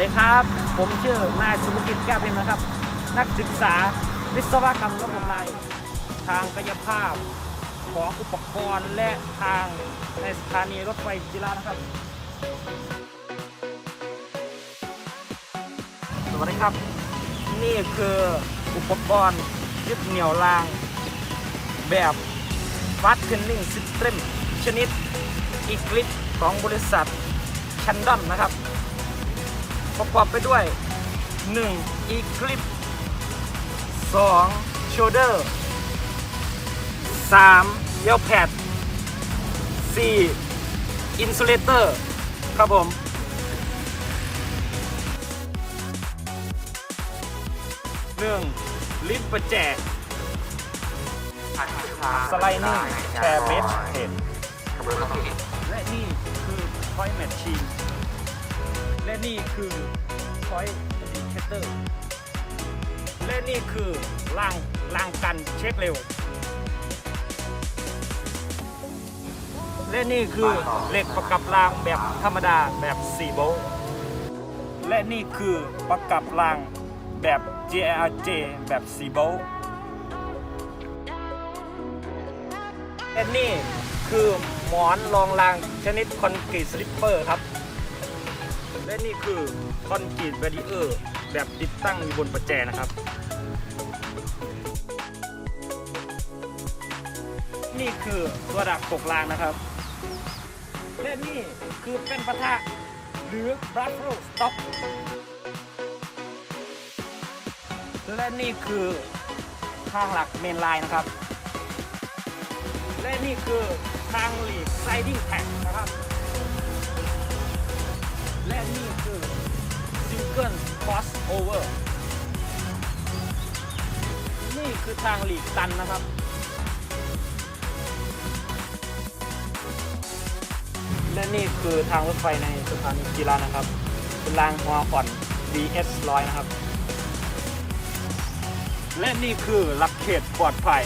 ดีครับ ผมชื่อนายสุภกิจแก้วเพ็ญนะครับ นักศึกษาวิศวกรรมระบบไฟทางกายภาพของอุปกรณ์และทางในสถานีรถไฟจิรานะครับ สวัสดีครับ นี่คืออุปกรณ์ยึดเหนี่ยวราง แบบฟัดเทนนิ่งซิสเต็มชนิดอีกลิปของบริษัทชันดอนนะครับ ประกอบไปด้วย 1. อีกลิป 2. โชเดอร์ 3. เยลแพด 4. อินซูเลเตอร์ครับผม 1. ลิฟต์ประแจสไลนิ่งแชร์เบสเห็นและนี่คือพอยต์แมชชีน และนี่คือพอยดิเคเตอร์และนี่คือล่างล่างกันเช็คเร็ว และนี่คือเหล็กประกับรางแบบธรรมดาแบบ4โวลต์และนี่คือประกับรางแบบ JRJ แบบ4โวลต์และนี่คือหมอนรองรางชนิดคอนกรีตสลิปเปอร์ครับ และนี่คือคอนกรีตแบรีเออร์แบบติดตั้งอยู่บนประแจนะครับ นี่คือตัวดักตกรางนะครับ และนี่คือเป็นปะทะหรือ b r a f f l e stop และนี่คือทางหลักเมนไลน์นะครับ และนี่คือทางหลีกไซดิ้งแท็กนะครับ ซิงเกิลคอสโอเวอร์นี่คือทางหลีกตันนะครับ และนี่คือทางรถไฟในสถานีกีฬานะครับ เป็นรางหัวอ่อน BS 100 นะครับ และนี่คือหลักเขตปลอดภัย